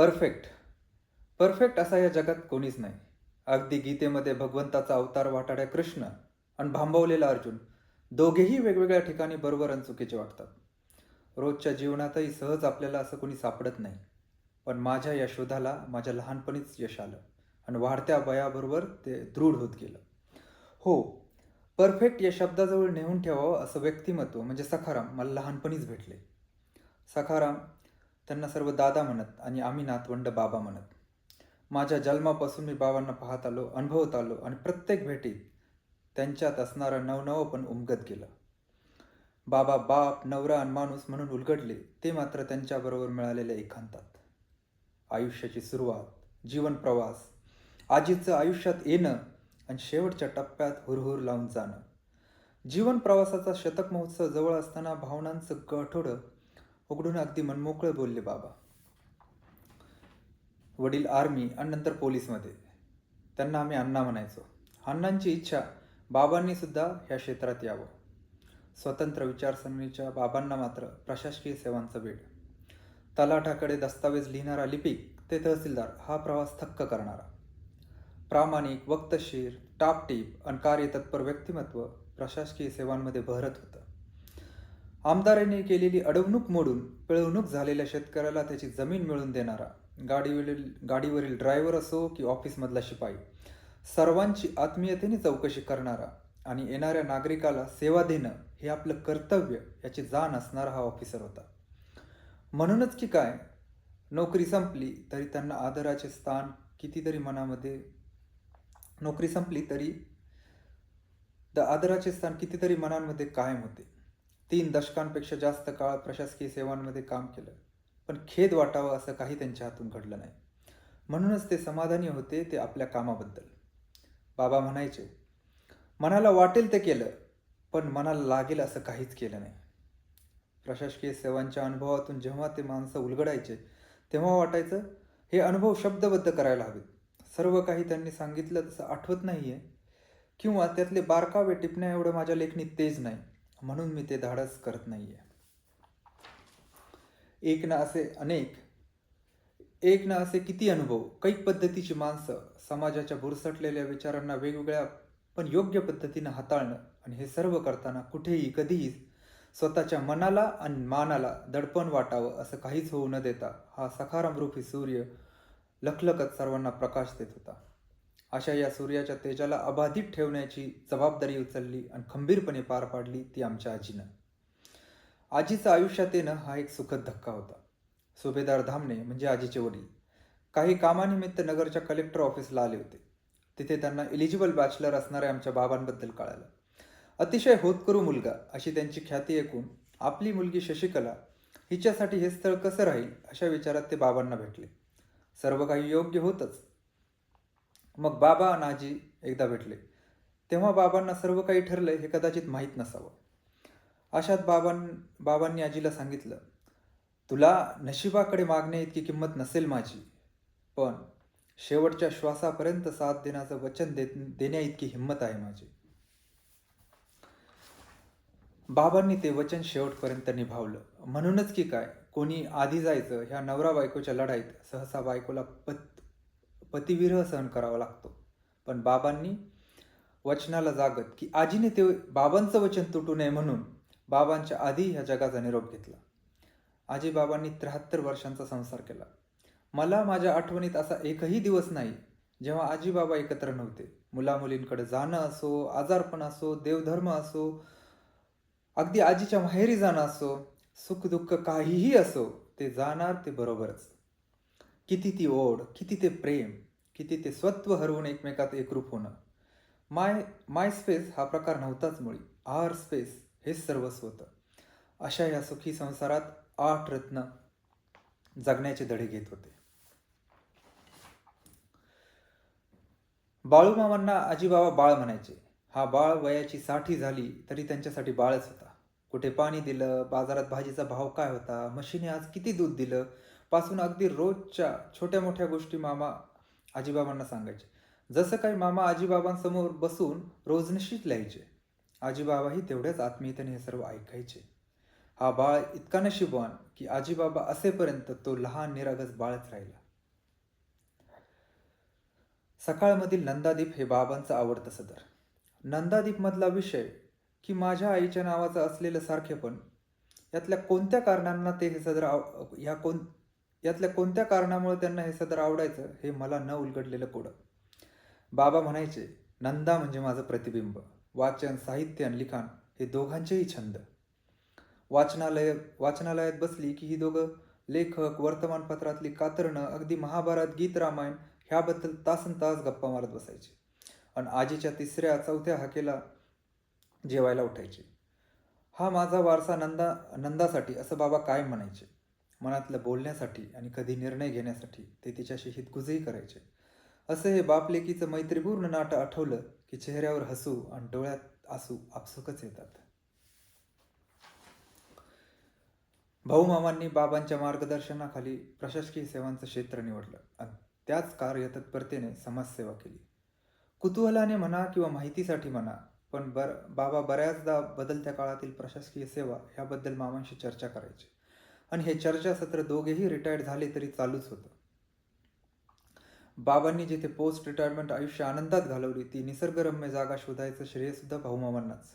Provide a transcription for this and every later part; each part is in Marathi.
परफेक्ट परफेक्ट असा या जगात कोणीच नाही. अगदी गीतेमध्ये भगवंताचा अवतार वाटाड्या कृष्ण आणि भांबवलेला अर्जुन दोघेही वेगवेगळ्या ठिकाणी बरोबर आणि चुकीचे वाटतात. रोजच्या जीवनातही सहज आपल्याला असं कोणी सापडत नाही. पण माझ्या या शोधाला माझ्या लहानपणीच यश आलं आणि वाढत्या वयाबरोबर ते दृढ होत गेलं. हो परफेक्ट या शब्दाजवळ नेऊन ठेवावं असं व्यक्तिमत्व म्हणजे सखाराम मला लहानपणीच भेटले. सखाराम त्यांना सर्व दादा म्हणत आणि आम्ही नातवंड बाबा म्हणत. माझ्या जन्मापासून मी बाबांना पाहत आलो अनुभवत आलो आणि प्रत्येक भेटीत त्यांच्यात असणारं नवनवं पण उमगत गेलं. बाबा बाप नवरा आणि माणूस म्हणून उलगडले ते मात्र त्यांच्याबरोबर मिळालेल्या एकांतात. आयुष्याची सुरुवात जीवन प्रवास आजीचं आयुष्यात येणं आणि शेवटच्या टप्प्यात हुरहुर लावून जाणं. जीवन प्रवासाचा शतक महोत्सव जवळ असताना भावनांचं गठोडं उघडून अगदी मनमोकळं बोलले बाबा. वडील आर्मी आणि नंतर पोलीसमध्ये. त्यांना आम्ही अण्णा म्हणायचो. अण्णांची इच्छा बाबांनी सुद्धा ह्या क्षेत्रात यावं. स्वतंत्र विचारसरणीच्या बाबांना मात्र प्रशासकीय सेवांचं वेळ. तलाठाकडे दस्तावेज लिहिणारा लिपिक ते तहसीलदार हा प्रवास थक्क करणारा. प्रामाणिक वक्तशीर टापटीप आणि कार्यतत्पर व्यक्तिमत्व प्रशासकीय सेवांमध्ये बहरत होतं. आमदारांनी केलेली अडवणूक मोडून पिळवणूक झालेल्या शेतकऱ्याला त्याची जमीन मिळवून देणारा गाडीवरील गाडीवरील ड्रायव्हर असो की ऑफिसमधला शिपाई सर्वांची आत्मीयतेने चौकशी करणारा आणि येणाऱ्या नागरिकाला सेवा देणं हे आपलं कर्तव्य याची जाण असणारा हा ऑफिसर होता. म्हणूनच की काय नोकरी संपली तरी त्यांना आदराचे स्थान कितीतरी मनामध्ये नोकरी संपली तरी द आदराचे स्थान कितीतरी मनांमध्ये कायम होते. तीन दशकांपेक्षा जास्त काळ प्रशासकीय सेवांमध्ये काम केलं. पण खेद वाटावं असं काही त्यांच्या हातून घडलं नाही. म्हणूनच ते समाधानी होते ते आपल्या कामाबद्दल. बाबा म्हणायचे मनाला वाटेल ते केलं पण मनाला लागेल असं काहीच केलं नाही. प्रशासकीय सेवांच्या अनुभवातून जेव्हा ते माणसं उलगडायचे तेव्हा वाटायचं हे अनुभव शब्दबद्ध करायला हवेत. सर्व काही त्यांनी सांगितलं तसं आठवत नाही आहे किंवा त्यातले बारकावे टिपण्या एवढं माझ्या लेखणीत तेज नाही. म्हणून मी ते धाडस करत नाही आहे एक ना असे अनेक एक ना असे किती अनुभव कैक पद्धतीची माणसं समाजाच्या भुरसटलेल्या विचारांना वेगवेगळ्या पण योग्य पद्धतीनं हाताळणं आणि हे सर्व करताना कुठेही कधीही स्वतःच्या मनाला आणि मानाला दडपण वाटावं असं काहीच होऊ न देता हा सखाराम रूपी सूर्य लखलखत सर्वांना प्रकाश देत होता. अशा या सूर्याच्या तेजाला अबाधित ठेवण्याची जबाबदारी उचलली आणि खंबीरपणे पार पाडली ती आमच्या आजीनं. आजीचं आयुष्यात येणं हा एक सुखद धक्का होता. सुभेदार धामणे म्हणजे आजीचे वडील. काही कामानिमित्त नगरच्या कलेक्टर ऑफिसला आले होते. तिथे त्यांना एलिजिबल बॅचलर असणाऱ्या आमच्या बाबांबद्दल कळालं. अतिशय होतकरू मुलगा अशी त्यांची ख्याती ऐकून आपली मुलगी शशिकला हिच्यासाठी हे स्थळ कसं राहील अशा विचारात ते बाबांना भेटले. सर्व काही योग्य होतच. मग बाबा आणि आजी एकदा भेटले. तेव्हा बाबांना सर्व काही ठरलंय हे कदाचित माहीत नसावं. अशात बाबां बाबांनी आजीला सांगितलं तुला नशिबाकडे मागणे इतकी किंमत नसेल माझी पण शेवटच्या श्वासापर्यंत साथ देण्याचं वचन दे देण्या इतकी हिंमत आहे माझी. बाबांनी ते वचन शेवटपर्यंत निभावलं. म्हणूनच की काय कोणी आधी जायचं ह्या नवरा बायकोच्या लढाईत सहसा बायकोला पत पतिविरह सहन करावा लागतो. पण बाबांनी वचनाला जागत की आजीने ते बाबांचं वचन तुटू नये म्हणून बाबांच्या आधी ह्या जगाचा निरोप घेतला. आजी बाबांनी त्र्याहत्तर वर्षांचा संसार केला. मला माझ्या आठवणीत असा एकही दिवस नाही जेव्हा आजी बाबा एकत्र नव्हते. मुलामुलींकडे जाणं असो आजारपण असो देवधर्म असो अगदी आजीच्या माहेरी जाणं असो सुखदुःख काहीही असो ते जाणार ते बरोबरच. किती ती ओढ किती ते प्रेम किती ते स्वत्व हरवून एकमेकात एकरूप होणं. माय माय स्पेस हा प्रकार नव्हताच मुळी. आर स्पेस हेच सर्वस्व होतं. अशा या सुखी संसारात आठ रत्न जगण्याचे धडे घेत होते. बाळूमामांना आजीबाबा बाळ म्हणायचे. हा बाळ वयाची साठी झाली तरी त्यांच्यासाठी बाळच होता. कुठे पाणी दिलं बाजारात भाजीचा भाव काय होता म्हशीने आज किती दूध दिलं पासून अगदी रोजच्या छोट्या मोठ्या गोष्टी मामा आजीबाबांना सांगायचे. जसं काही मामा आजीबाबांसमोर बसून रोजनिशीत लिहायचे. आजीबाबाही तेवढ्याच आत्मीयतेने हे सर्व ऐकायचे. हा बाळ इतका नशिबवान की आजीबाबा असेपर्यंत तो लहान निरागस बाळच राहिला. सकाळमधील नंदादीप हे बाबांचं आवडतं सदर. नंदादीपमधला विषय की माझ्या आईच्या नावाचं असलेलं सारखेपण यातल्या कोणत्या कारणांना ते हे सदर आव ह्या कोण यातल्या कोणत्या कारणामुळे त्यांना हे सदर आवडायचं हे मला न उलगडलेलं कोडं. बाबा म्हणायचे नंदा म्हणजे माझं प्रतिबिंब वाचन साहित्य आणि लिखाण हे दोघांचेही छंद. वाचनालय वाचनालयात बसली की ही दोघं लेखक वर्तमानपत्रातली कातरणं अगदी महाभारत गीत रामायण ह्याबद्दल तासन तास गप्पा मारत बसायचे. आणि आजीच्या तिसऱ्या चौथ्या हाकेला जेवायला उठायचे. हा माझा वारसा नंदा नंदासाठी असं बाबा कायम म्हणायचे. मनातलं बोलण्यासाठी आणि कधी निर्णय घेण्यासाठी ते तिच्याशी हितगुजही करायचे. असं हे बापलेकीचं मैत्रीपूर्ण नाटं आठवलं की चेहऱ्यावर हसू आणि डोळ्यात आसू आपसुकच येतात. भाऊ मामांनी बाबांच्या मार्गदर्शनाखाली प्रशासकीय सेवांचं क्षेत्र निवडलं आणि त्याच कार्यतत्परतेने समाजसेवा केली. कुतूहलाने म्हणा किंवा माहितीसाठी म्हणा पण बर बाबा बऱ्याचदा बदलत्या काळातील प्रशासकीय सेवा ह्याबद्दल मामांशी चर्चा करायचे. आणि हे चर्चासत्र दोघेही रिटायर्ड झाले तरी चालूच होतं. बाबांनी जिथे पोस्ट रिटायरमेंट आयुष्य आनंदात घालवली ती निसर्गरम्य जागा शोधायचं श्रेय सुद्धा भाऊमामांनाच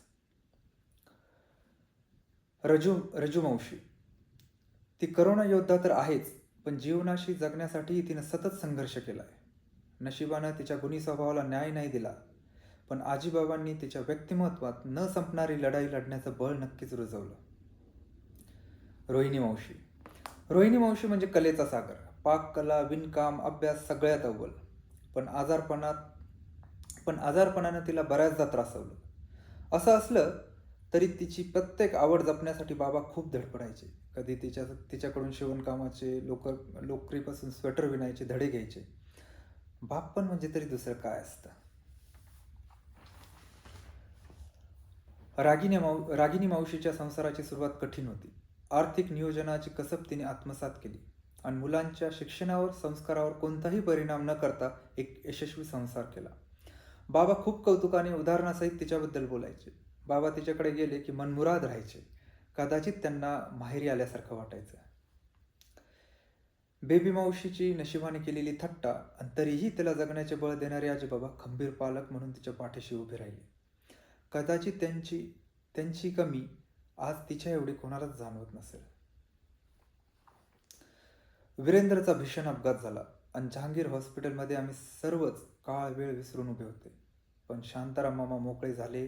रजू रजुमावशी ती करोना योद्धा तर आहेच पण जीवनाशी जगण्यासाठी तिनं सतत संघर्ष केलाय. नशिबानं तिच्या गुणी स्वभावाला न्याय नाही दिला पण आजीबाबांनी तिच्या व्यक्तिमत्वात न संपणारी लढाई लढण्याचं बळ नक्कीच रुजवलं. रोहिणी मावशी. रोहिणी मावशी म्हणजे कलेचा सागर. पाककला विणकाम अभ्यास सगळ्यात अव्वल. पण आजारपणात पण आजारपणानं तिला बऱ्याचदा त्रासवलं असं असलं तरी तिची प्रत्येक आवड जपण्यासाठी बाबा खूप धडपडायचे. कधी तिच्या तिच्याकडून शिवणकामाचे लोकर लोकरीपासून स्वेटर विणायचे धडे घ्यायचे. बाप पण म्हणजे तरी दुसरं काय असतं? रागिनी माव रागिनी मावशीच्या संसाराची सुरुवात कठीण होती. आर्थिक नियोजनाची कसब तिने आत्मसात केली. आणि मुलांच्या शिक्षणावर संस्कारावर कोणताही परिणाम न करता एक यशस्वी संसार केला. बाबा खूप कौतुकाने उदाहरणासहित तिच्याबद्दल बोलायचे. बाबा तिच्याकडे गेले की मनमुराद राहायचे. कदाचित त्यांना माहेरी आल्यासारखं वाटायचं. बेबी मावशीची नशिबाने केलेली थट्टा आणि तरीही तिला जगण्याचे बळ देणारे आजीबाबा खंबीर पालक म्हणून तिच्या पाठीशी उभे राहिले. कदाचित त्यांची त्यांची कमी आज तिच्या एवढी कोणालाच जाणवत नसेल. वीरेंद्रचा भीषण अपघात झाला आणि जहांगीर हॉस्पिटलमध्ये आम्ही सर्वच काळ वेळ विसरून उभे होते. पण शांताराम मामा मोकळे झाले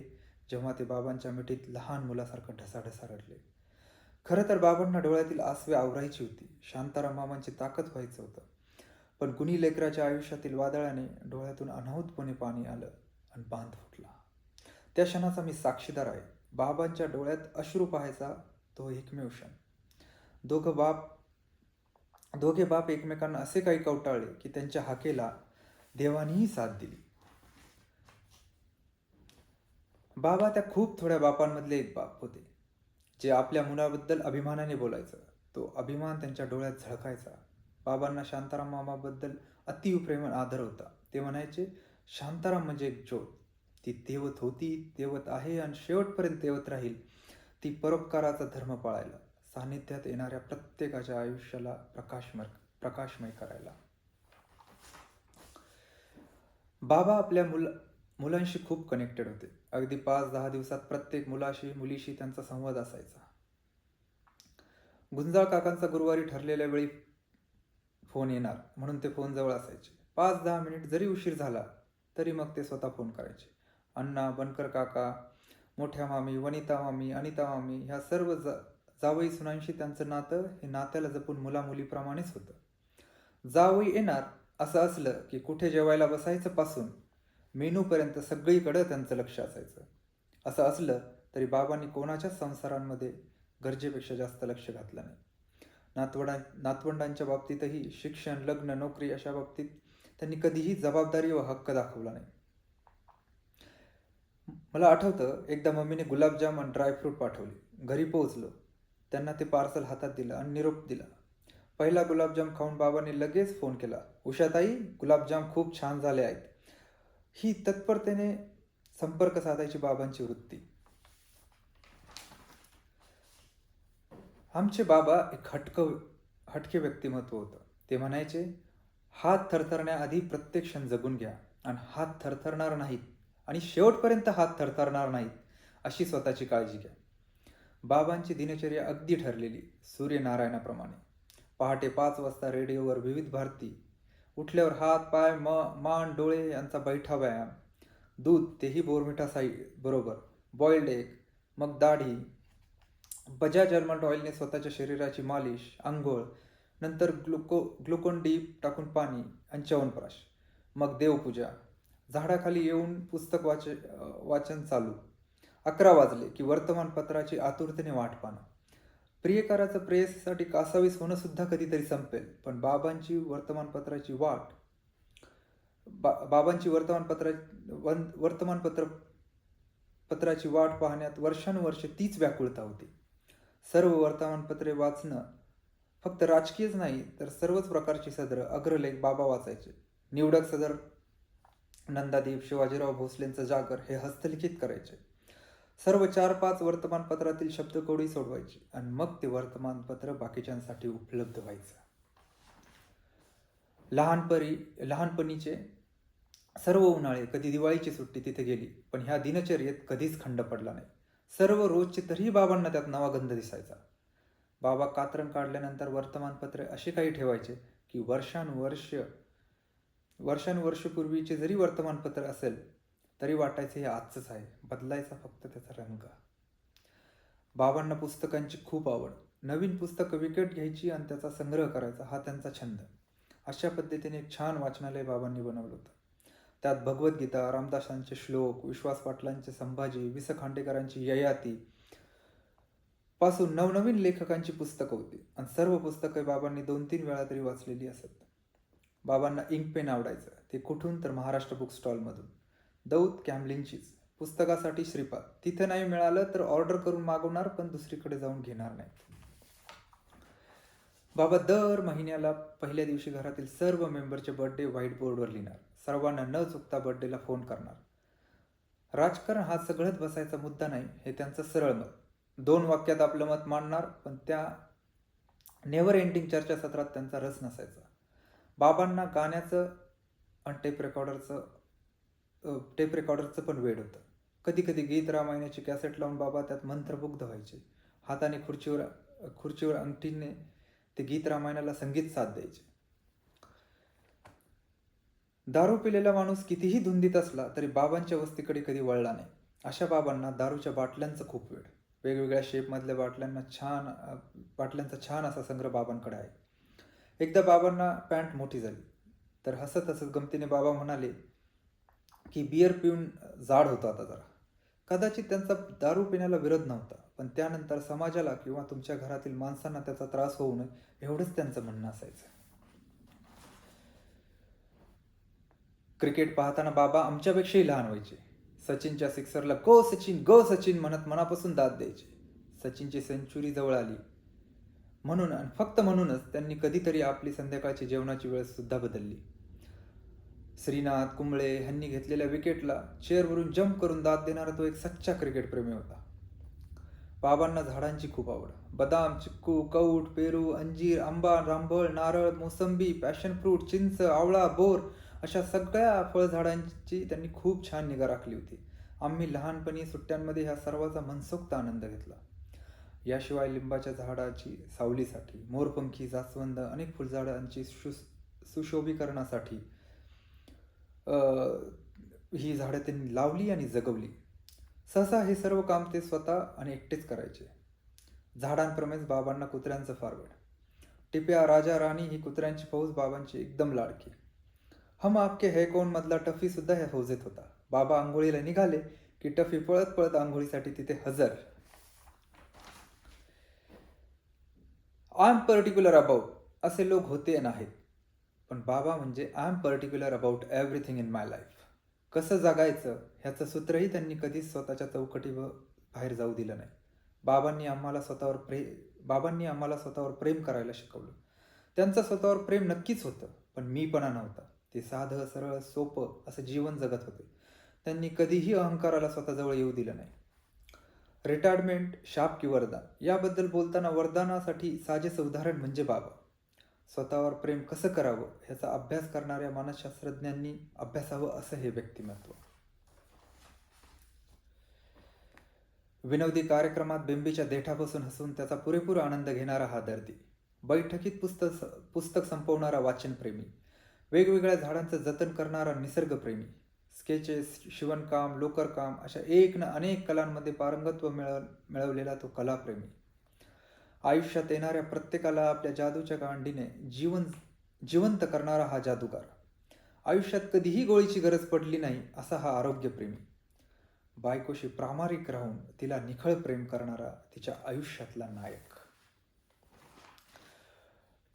जेव्हा ते बाबांच्या मिठीत लहान मुलासारखं ढसाढसा रडले खरं तर बाबांना डोळ्यातील आसवे आवरायची होती. शांताराम मामांची ताकद व्हायचं होतं. पण कुणी लेकराच्या आयुष्यातील वादळाने डोळ्यातून अनाहूतपणे पाणी आलं आणि बांध फुटला. त्या क्षणाचा मी साक्षीदार आहे. बाबांच्या डोळ्यात अश्रू पाहायचा तो एकमेव क्षण. दोघं बाप दोघे बाप एकमेकांना असे काही कवटाळले की त्यांच्या हाकेला देवानीही साथ दिली. बाबा त्या खूप थोड्या बापांमधले एक बाप होते जे आपल्या मुलाबद्दल अभिमानाने बोलायचं. तो अभिमान त्यांच्या डोळ्यात झळकायचा. बाबांना शांताराम मामाबद्दल अतिप्रेम आदर होता. ते म्हणायचे शांताराम म्हणजे एक ज्योत. ती तेवत होती तेवत आहे आणि शेवटपर्यंत तेवत राहील. ती परोपकाराचा धर्म पाळायला सान्निध्यात येणाऱ्या प्रत्येकाच्या आयुष्याला प्रकाशमय प्रकाशमय करायला. बाबा आपल्या मुल मुलांशी खूप कनेक्टेड होते. अगदी पाच दहा दिवसात प्रत्येक मुलाशी मुलीशी त्यांचा संवाद असायचा. गुंजाळ काकांचा गुरुवारी ठरलेल्या वेळी फोन येणार म्हणून ते फोन जवळ असायचे. पाच दहा मिनिट जरी उशीर झाला तरी मग ते स्वतः फोन करायचे. अण्णा बनकर काका मोठ्या मामी वनिता मामी अनिता मामी ह्या सर्व जा जावई सुनांशी त्यांचं नातं हे नात्याला जपून मुलामुलीप्रमाणेच होतं. जावई येणार असं असलं की कुठे जेवायला बसायचं पासून मेनूपर्यंत सगळीकडं त्यांचं लक्ष असायचं. असं असलं तरी बाबांनी कोणाच्याच संसारांमध्ये गरजेपेक्षा जास्त लक्ष घातलं नाही. नातवडा नातवंडांच्या बाबतीतही शिक्षण लग्न नोकरी अशा बाबतीत त्यांनी कधीही जबाबदारी व हक्क दाखवला नाही. मला आठवतं एकदा मम्मीने गुलाबजाम आणि ड्रायफ्रूट पाठवले. घरी पोहोचलो. त्यांना ते पार्सल हातात दिलं आणि निरोप दिला. पहिला गुलाबजाम खाऊन बाबांनी लगेच फोन केला. उषाताई गुलाबजाम खूप छान झाले आहेत. ही तत्परतेने संपर्क साधायची बाबांची वृत्ती. आमचे बाबा एक हटक हटके व्यक्तिमत्व होतं. ते म्हणायचे हात थरथरण्याआधी प्रत्येक क्षण जगून घ्या आणि हात थरथरणार नाहीत आणि शेवटपर्यंत हात थरथरणार नाहीत अशी स्वतःची काळजी घ्या. बाबांची दिनचर्या अगदी ठरलेली सूर्यनारायणाप्रमाणे. पहाटे पाच वाजता रेडिओवर विविध भारती उठल्यावर हात पाय म मान डोळे यांचा बैठा व्यायाम. दूध तेही बोरमिठा साई बरोबर. बॉइल्ड एग मग दाढी. बजाज अल्मंड ऑइलने स्वतःच्या शरीराची मालिश आंघोळ नंतर ग्लुको ग्लुकोन डीप टाकून पाणी आणि च्यवनप्राश. मग देवपूजा. झाडाखाली येऊन पुस्तक वाच वाचन चालू. अकरा वाजले की वर्तमानपत्राची आतुरतेने वाट पाहणं. प्रियकाराचं प्रेससाठी कासावीस होणं सुद्धा कधीतरी संपेल पण बाबांची वर्तमानपत्राची वाट बा बाबांची वर्तमानपत्रा वन वर्तमानपत्र पत्राची वाट पाहण्यात वर्षानुवर्षे तीच व्याकुळता होती. सर्व वर्तमानपत्रे वाचणं फक्त राजकीयच नाही तर सर्वच प्रकारची सदर अग्रलेख बाबा वाचायचे. निवडक सदर नंदादीप शिवाजीराव भोसलेंचं जागर हे हस्तलिखित करायचे. सर्व चार पाच वर्तमानपत्रातील शब्दकोडी सोडवायची आणि मग ते वर्तमानपत्र बाकीच्यांसाठी उपलब्ध व्हायचं. लहानपणी लहानपणीचे सर्व उन्हाळे कधी दिवाळीची सुट्टी तिथे गेली पण ह्या दिनचर्येत कधीच खंड पडला नाही. सर्व रोजचे तरीही बाबांना त्यात नवा गंध दिसायचा. बाबा कात्रण काढल्यानंतर वर्तमानपत्रे असे काही ठेवायचे की वर्षानुवर्ष वर्षानुवर्षपूर्वीचे जरी वर्तमानपत्र असेल तरी वाटायचं हे आजचंच आहे. बदलायचा फक्त त्याचा रंग. बाबांना पुस्तकांची खूप आवड. नवीन पुस्तकं विकत घ्यायची आणि त्याचा संग्रह करायचा हा त्यांचा छंद. अशा पद्धतीने एक छान वाचनालय बाबांनी बनवलं होतं. त्यात भगवद्गीता रामदासांचे श्लोक विश्वास पाटलांचे संभाजी वि स खांडेकरांची ययाती पासून नवनवीन लेखकांची पुस्तकं होती. आणि सर्व पुस्तकं बाबांनी दोन तीन वेळा तरी वाचलेली असत. बाबांना इंक पेन आवडायचं. ते कुठून? तर महाराष्ट्र बुक स्टॉलमधून. दौत कॅम्लिनचीच पुस्तकासाठी श्रीपाद. तिथं नाही मिळालं तर ऑर्डर करून मागवणार पण दुसरीकडे जाऊन घेणार नाहीत बाबा दर महिन्याला पहिल्या दिवशी घरातील सर्व मेंबरचे बर्थडे व्हाईट बोर्डवर लिहिणार. सर्वांना न चुकता बर्थडेला फोन करणार. राजकारण हा सगळ्यात बसायचा मुद्दा नाही हे त्यांचं सरळ मत. दोन वाक्यात आपलं मत मांडणार पण त्या नेव्हर एंडिंग चर्चासत्रात त्यांचा रस नसायचा. बाबांना गाण्याचं आणि टेप रेकॉर्डरचं टेप रेकॉर्डरचं पण वेड होतं. कधी कधी गीत रामायणाची कॅसेट लावून बाबा त्यात मंत्रमुग्ध व्हायचे. हाताने खुर्चीवर खुर्चीवर अंगठीने ते गीत रामायणाला संगीत साथ द्यायचे. दारू पिलेला माणूस कितीही धुंदीत असला तरी बाबांच्या वस्तीकडे कधी वळला नाही. अशा बाबांना दारूच्या बाटल्यांचं खूप वेळ वेगवेगळ्या शेपमधल्या बाटल्यांना छान बाटल्यांचा छान असा संग्रह बाबांकडे आहे. एकदा बाबांना पॅन्ट मोठी झाली. तर हसत हसत गमतीने बाबा म्हणाले की बियर पिऊन जाड होतो आता जरा. कदाचित त्यांचा दारू पिण्याला विरोध नव्हता पण त्यानंतर समाजाला किंवा तुमच्या घरातील माणसांना त्याचा त्रास होऊ नये एवढंच त्यांचं म्हणणं असायचं. क्रिकेट पाहताना बाबा आमच्यापेक्षाही लहान व्हायचे. सचिनच्या सिक्सरला गो सचिन गो सचिन म्हणत मनापासून दाद द्यायचे. सचिनची सेंचुरी जवळ आली. म्हणून आणि फक्त म्हणूनच त्यांनी कधीतरी आपली संध्याकाळची जेवणाची वेळ सुद्धा बदलली. श्रीनाथ कुंबळे ह्यांनी घेतलेल्या विकेटला चेअरवरून जंप करून दाद देणारा तो एक सच्चा क्रिकेटप्रेमी होता. बाबांना झाडांची खूप आवड. बदाम चिक्कू कौट पेरू अंजीर आंबा रांबळ नारळ मोसंबी पॅशन फ्रूट चिंच आवळा बोर अशा सगळ्या फळझाडांची त्यांनी खूप छान निगा राखली होती. आम्ही लहानपणी सुट्ट्यांमध्ये ह्या सर्वाचा मनसोक्त आनंद घेतला. याशिवाय लिंबाच्या झाडाची सावलीसाठी मोरपंखी जास्वंद अनेक फुलझाडांची सु सुशोभीकरणासाठी ही झाडं त्यांनी लावली आणि जगवली. सहसा हे सर्व काम ते स्वतः आणि एकटेच करायचे. झाडांप्रमाणेच बाबांना कुत्र्यांचं फारवड. टिप्या राजा राणी ही कुत्र्यांची फौज बाबांची एकदम लाडकी. हम आपके है कोण मधला टफी सुद्धा ह्या फौजेत होता. बाबा आंघोळीला निघाले की टफी पळत पळत आंघोळीसाठी तिथे हजर. आय एम पर्टिक्युलर अबाउट असे लोक होते नाहीत पण बाबा म्हणजे I am particular about everything in my life कसं जगायचं ह्याचं सूत्रही त्यांनी कधीच स्वतःच्या चौकटी बाहेर जाऊ दिलं नाही. बाबांनी आम्हाला स्वतःवर प्रे बाबांनी आम्हाला स्वतःवर प्रेम करायला शिकवलं. त्यांचं स्वतःवर प्रेम नक्कीच होतं पण मीपणा नव्हता. ते साधं सरळ सोपं असं जीवन जगत होते. त्यांनी कधीही अहंकाराला स्वतःजवळ येऊ दिलं नाही. रिटायरमेंट शाप की वरदान. याबद्दल बोलताना वरदानासाठी साजेचं उदाहरण म्हणजे बाबा. स्वतःवर प्रेम कसं करावं ह्याचा अभ्यास करणाऱ्या मानसशास्त्रज्ञांनी अभ्यासावं असं हे व्यक्तिमत्व. विनोदी कार्यक्रमात बिंबीच्या देठापासून हसून त्याचा पुरेपूर आनंद घेणारा हा दर्दी. बैठकीत पुस्तक पुस्तक संपवणारा वाचनप्रेमी. वेगवेगळ्या झाडांचं जतन करणारा निसर्गप्रेमी. स्केचेस शिवणकाम लोकरकाम अशा एक ना अनेक कलांमध्ये पारंगत्व मिळव मिळवलेला तो कलाप्रेमी. आयुष्यात येणाऱ्या प्रत्येकाला आपल्या जादूच्या गांडीने जीवन जिवंत करणारा हा जादूगार. आयुष्यात कधीही गोळीची गरज पडली नाही असा हा आरोग्यप्रेमी. बायकोशी प्रामाणिक राहून तिला निखळ प्रेम करणारा तिच्या आयुष्यातला नायक.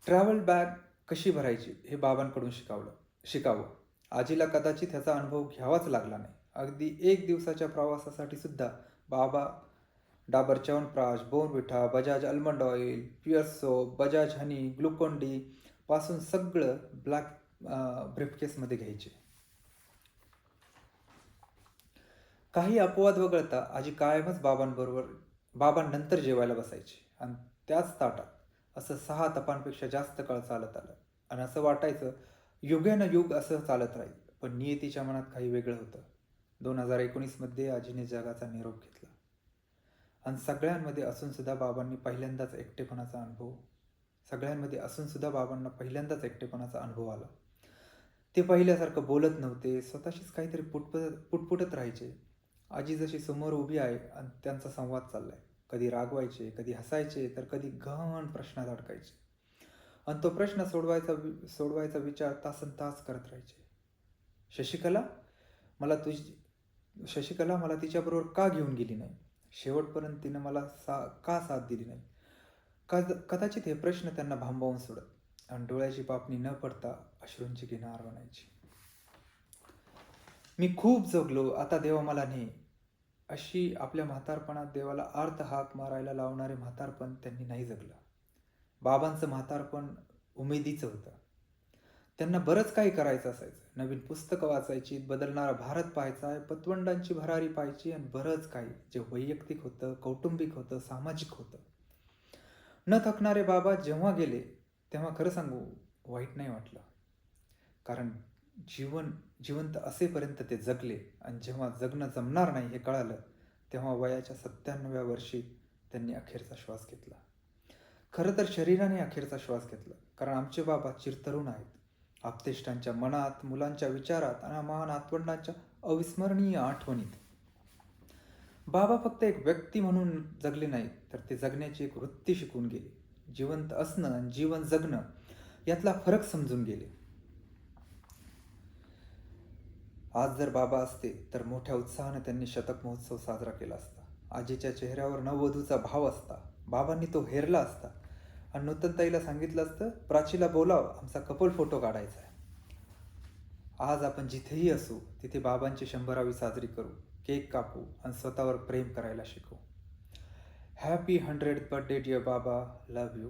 ट्रॅव्हल बॅग कशी भरायची हे बाबांकडून शिकावलं शिकावं. आजीला कदाचित ह्याचा अनुभव घ्यावाच लागला नाही. अगदी एक दिवसाच्या प्रवासासाठी सुद्धा बाबा Dabur chyawanprash Bournvita Bajaj almond oil pure soap Bajaj honey Glucon D पासून सगळं ब्लॅक ब्रीफकेसमध्ये घ्यायचे. काही अपवाद वगळता आजी कायमच बाबांबरोबर बाबांनंतर जेवायला बसायची. आणि त्याच ताटात असं सहा तपांपेक्षा जास्त काळ चालत आलं. आणि असं वाटायचं युगानं युग असं चालत राहील पण नियतीच्या मनात काही वेगळं होतं. दोन हजार एकोणीसमध्ये आजीने जगाचा निरोप घेतला. आणि सगळ्यांमध्ये असून सुद्धा बाबांनी पहिल्यांदाच एकटेपणाचा अनुभव सगळ्यांमध्ये असून सुद्धा बाबांना पहिल्यांदाच एकटेपणाचा अनुभव आला. ते पहिल्यासारखं बोलत नव्हते स्वतःशीच काहीतरी पुटपट पुटपुटत राहायचे. आजी जशी समोर उभी आहे आणि त्यांचा संवाद चाललाय. कधी रागवायचे कधी हसायचे तर कधी गहन प्रश्नात अडकायचे. आणि तो प्रश्न सोडवायचा वि- सोडवायचा विचार तासन तास करत राहायचे. शशिकला मला तुझी शशिकला मला तिच्याबरोबर का घेऊन गेली नाही? शेवटपर्यंत तिनं मला सा का साथ दिली नाही? का कदाचित हे प्रश्न त्यांना भांबावून सोडत. आणि डोळ्याची पापणी न पडता अश्रूंची किनार बनायची. मी खूप जगलो आता देवा मला ने अशी आपल्या म्हातारपणात देवाला अर्ध हाक मारायला लावणारे म्हातारपण त्यांनी नाही जगलं. बाबांचं म्हातारपण उमेदीचं होतं. त्यांना बरंच काही करायचं असायचं. नवीन पुस्तकं वाचायची बदलणारा भारत पाहायचा आहे पतवंडांची भरारी पाहायची आणि बरंच काही. जे वैयक्तिक होतं कौटुंबिक होतं सामाजिक होतं. न थकणारे बाबा जेव्हा गेले तेव्हा खरं सांगू वाईट नाही वाटलं. कारण जीवन जिवंत असेपर्यंत ते जगले आणि जेव्हा जगणं जमणार नाही हे कळालं तेव्हा वयाच्या सत्त्याण्णव्या वर्षी त्यांनी अखेरचा श्वास घेतला. खरं तर शरीराने अखेरचा श्वास घेतला. कारण आमचे बाबा चिरतरुण आहेत. आपतेष्टांच्या मनात मुलांच्या विचारात आणि महान आत्वंडांच्या अविस्मरणीय आठवणीत. बाबा फक्त एक व्यक्ती म्हणून जगले नाहीत तर ते जगण्याची एक वृत्ती शिकून गेले. जिवंत असणं आणि जीवन जगणं यातला फरक समजून गेले. आज जर बाबा असते तर मोठ्या उत्साहाने त्यांनी शतक महोत्सव साजरा केला असता. आजीच्या चेहऱ्यावर नववधूचा भाव असता. बाबांनी तो हेरला असता. आणि नूतनताईला सांगितलं असतं प्राचीला बोलाव आमचा कपल फोटो काढायचा आहे. आज आपण जिथेही असू तिथे बाबांची शंभरावी साजरी करू केक कापू आणि स्वतःवर प्रेम करायला शिकू. हॅपी हंड्रेड बर्थडे डिअर बाबा. Love you